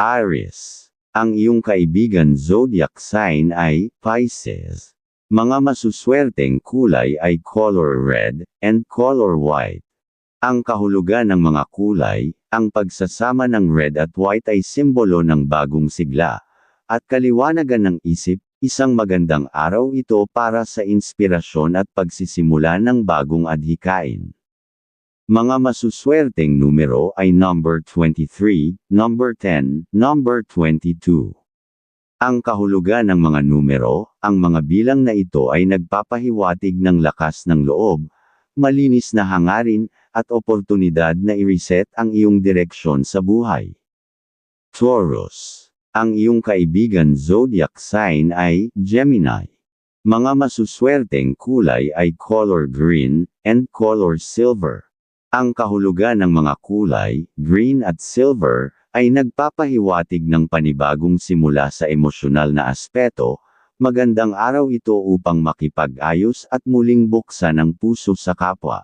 Aries. Ang iyong kaibigan zodiac sign ay Pisces. Mga masuswerteng kulay ay color red and color white. Ang kahulugan ng mga kulay, ang pagsasama ng red at white ay simbolo ng bagong sigla at kaliwanagan ng isip, isang magandang araw ito para sa inspirasyon at pagsisimula ng bagong adhikain. Mga masuswerteng numero ay number 23, number 10, number 22. Ang kahulugan ng mga numero, ang mga bilang na ito ay nagpapahiwatig ng lakas ng loob, malinis na hangarin, at oportunidad na i-reset ang iyong direksyon sa buhay. Taurus. Ang iyong kaibigan zodiac sign ay Gemini. Mga masuswerteng kulay ay color green and color silver. Ang kahulugan ng mga kulay, green at silver, ay nagpapahiwatig ng panibagong simula sa emosyonal na aspeto, magandang araw ito upang makipag-ayos at muling buksan ang puso sa kapwa.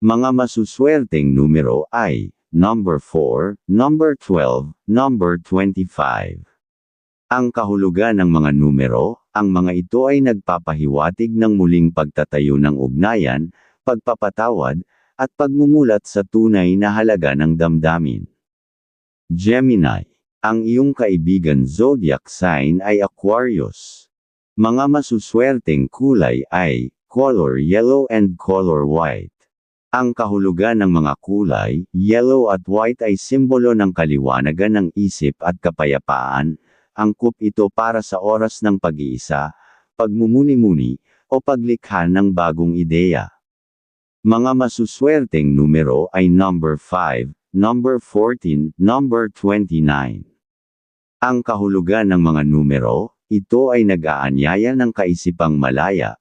Mga masuswerteng numero ay, number 4, number 12, number 25. Ang kahulugan ng mga numero, ang mga ito ay nagpapahiwatig ng muling pagtatayo ng ugnayan, pagpapatawad, at pagmumulat sa tunay na halaga ng damdamin. Gemini. Ang iyong kaibigan zodiac sign ay Aquarius. Mga masuswerteng kulay ay color yellow and color white. Ang kahulugan ng mga kulay, yellow at white ay simbolo ng kaliwanagan ng isip at kapayapaan, angkop ito para sa oras ng pag-iisa, pagmumuni-muni, o paglikha ng bagong ideya. Mga masuswerteng numero ay number 5, number 14, number 29. Ang kahulugan ng mga numero, ito ay nag-aanyaya ng kaisipang malaya,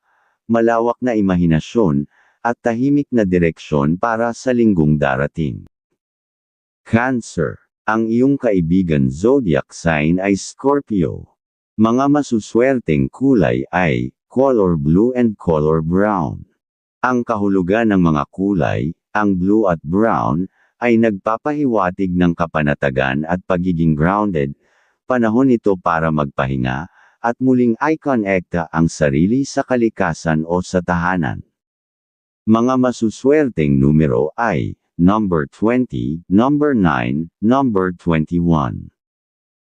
malawak na imahinasyon, at tahimik na direksyon para sa linggong darating. Cancer. Ang iyong kaibigan zodiac sign ay Scorpio. Mga masuswerteng kulay ay color blue and color brown. Ang kahulugan ng mga kulay, ang blue at brown, ay nagpapahiwatig ng kapanatagan at pagiging grounded, panahon ito para magpahinga, at muling i-connecta ang sarili sa kalikasan o sa tahanan. Mga masuswerteng numero ay, number 20, number 9, number 21.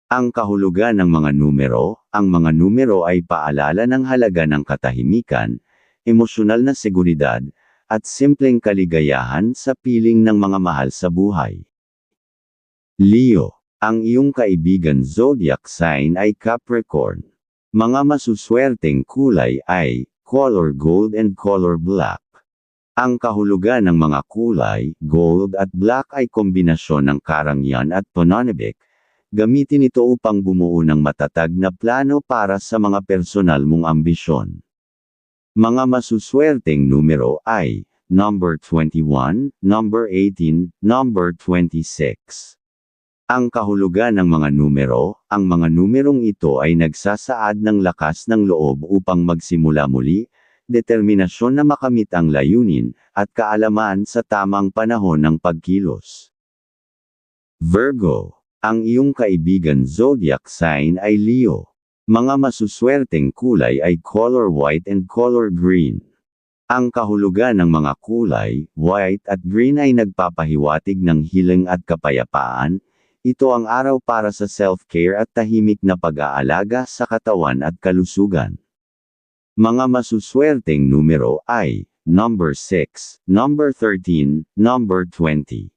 Ang kahulugan ng mga numero, ang mga numero ay paalala ng halaga ng katahimikan, emosyonal na seguridad, at simpleng kaligayahan sa piling ng mga mahal sa buhay. Leo, ang iyong kaibigan zodiac sign ay Capricorn. Mga masuswerteng kulay ay color gold and color black. Ang kahulugan ng mga kulay, gold at black ay kombinasyon ng karangyan at pananabik. Gamitin ito upang bumuo ng matatag na plano para sa mga personal mong ambisyon. Mga masuswerteng numero ay, number 21, number 18, number 26. Ang kahulugan ng mga numero, ang mga numerong ito ay nagsasaad ng lakas ng loob upang magsimula muli, determinasyon na makamit ang layunin, at kaalaman sa tamang panahon ng pagkilos. Virgo. Ang iyong kaibigan zodiac sign ay Leo. Mga masuswerteng kulay ay color white and color green. Ang kahulugan ng mga kulay, white at green ay nagpapahiwatig ng hiling at kapayapaan. Ito ang araw para sa self-care at tahimik na pag-aalaga sa katawan at kalusugan. Mga masuswerteng numero ay number 6, number 13, number 20.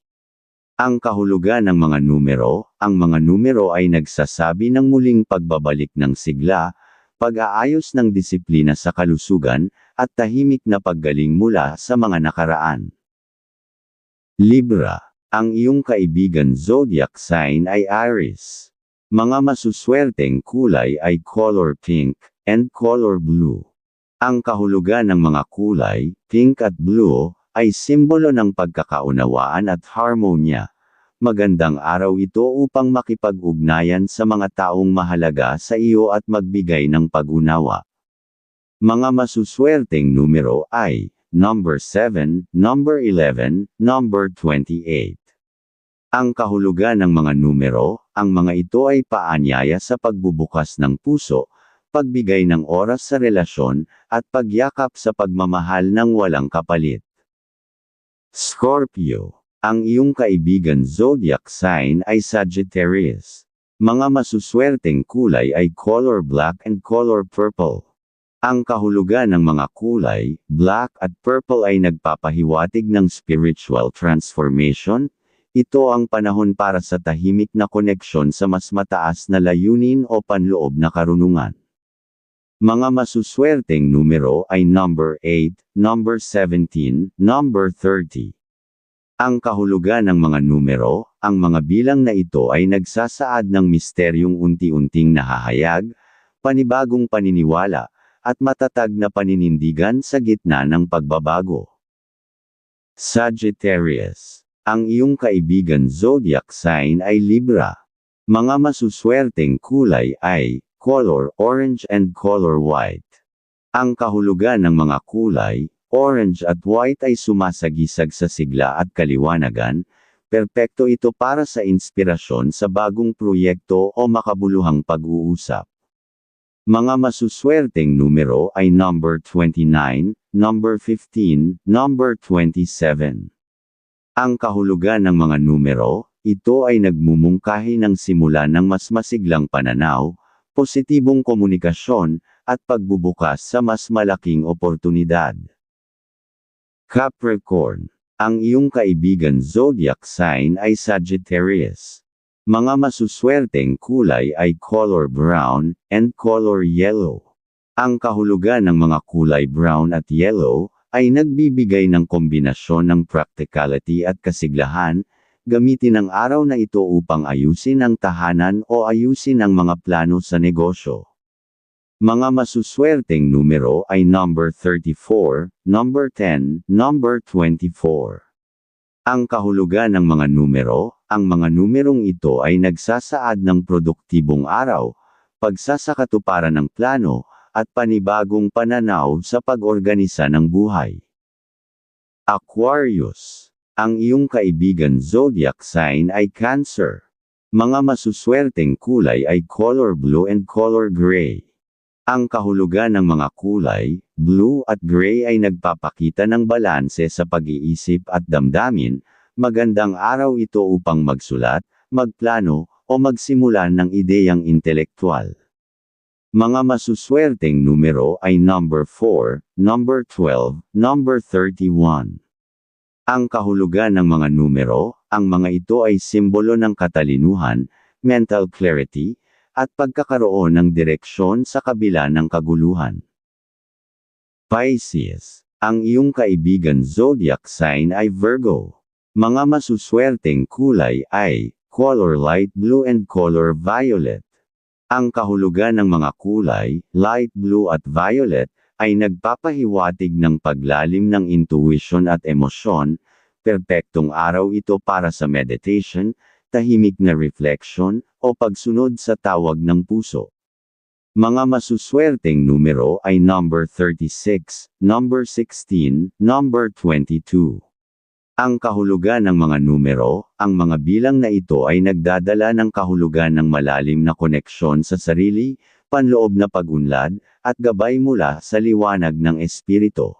Ang kahulugan ng mga numero, ang mga numero ay nagsasabi ng muling pagbabalik ng sigla, pag-aayos ng disiplina sa kalusugan, at tahimik na paggaling mula sa mga nakaraan. Libra. Ang iyong kaibigan zodiac sign ay Aries. Mga masuswerteng kulay ay color pink and color blue. Ang kahulugan ng mga kulay, pink at blue, ay simbolo ng pagkakaunawaan at harmonya. Magandang araw ito upang makipag-ugnayan sa mga taong mahalaga sa iyo at magbigay ng pag-unawa. Mga masuswerteng numero ay number 7, number 11, number 28. Ang kahulugan ng mga numero, Ang mga ito ay paanyaya sa pagbubukas ng puso, pagbigay ng oras sa relasyon, at pagyakap sa pagmamahal ng walang kapalit. Scorpio. Ang iyong kaibigan zodiac sign ay Sagittarius. Mga masuswerteng kulay ay color black and color purple. Ang kahulugan ng mga kulay, black at purple ay nagpapahiwatig ng spiritual transformation. Ito ang panahon para sa tahimik na koneksyon sa mas mataas na layunin o panloob na karunungan. Mga masuswerteng numero ay number 8, number 17, number 30. Ang kahulugan ng mga numero, ang mga bilang na ito ay nagsasaad ng misteryong unti-unting nahahayag, panibagong paniniwala, at matatag na paninindigan sa gitna ng pagbabago. Sagittarius. Ang iyong kaibigan zodiac sign ay Libra. Mga masuswerteng kulay ay color orange and color white. Ang kahulugan ng mga kulay, orange at white ay sumasagisag sa sigla at kaliwanagan, perpekto ito para sa inspirasyon sa bagong proyekto o makabuluhang pag-uusap. Mga masuswerteng numero ay number 29, number 15, number 27. Ang kahulugan ng mga numero, ito ay nagmumungkahi ng simula ng mas masiglang pananaw, positibong komunikasyon, at pagbubukas sa mas malaking oportunidad. Capricorn. Ang iyong kaibigan zodiac sign ay Sagittarius. Mga masuswerteng kulay ay color brown and color yellow. Ang kahulugan ng mga kulay brown at yellow ay nagbibigay ng kombinasyon ng practicality at kasiglahan, gamitin ang araw na ito upang ayusin ang tahanan o ayusin ang mga plano sa negosyo. Mga masuswerteng numero ay number 34, number 10, number 24. Ang kahulugan ng mga numero, ang mga numerong ito ay nagsasaad ng produktibong araw, pagsasakatuparan ng plano, at panibagong pananaw sa pag-organisa ng buhay. Aquarius ang iyong kaibigan zodiac sign ay Cancer. Mga masuswerteng kulay ay color blue and color gray. Ang kahulugan ng mga kulay, blue at gray ay nagpapakita ng balanse sa pag-iisip at damdamin, magandang araw ito upang magsulat, magplano, o magsimulan ng ideyang intelektual. Mga masuswerteng numero ay number 4, number 12, number 31. Ang kahulugan ng mga numero, ang mga ito ay simbolo ng katalinuhan, mental clarity, at pagkakaroon ng direksyon sa kabila ng kaguluhan. Pisces. Ang iyong kaibigan zodiac sign ay Virgo. Mga masuswerteng kulay ay color light blue and color violet. Ang kahulugan ng mga kulay, light blue at violet, ay nagpapahiwatig ng paglalim ng intuition at emosyon, perpektong araw ito para sa meditation, tahimik na reflection, o pagsunod sa tawag ng puso. Mga masuswerteng numero ay number 36, number 16, number 22. Ang kahulugan ng mga numero, ang mga bilang na ito ay nagdadala ng kahulugan ng malalim na koneksyon sa sarili, panloob na pagunlad, at gabay mula sa liwanag ng espiritu.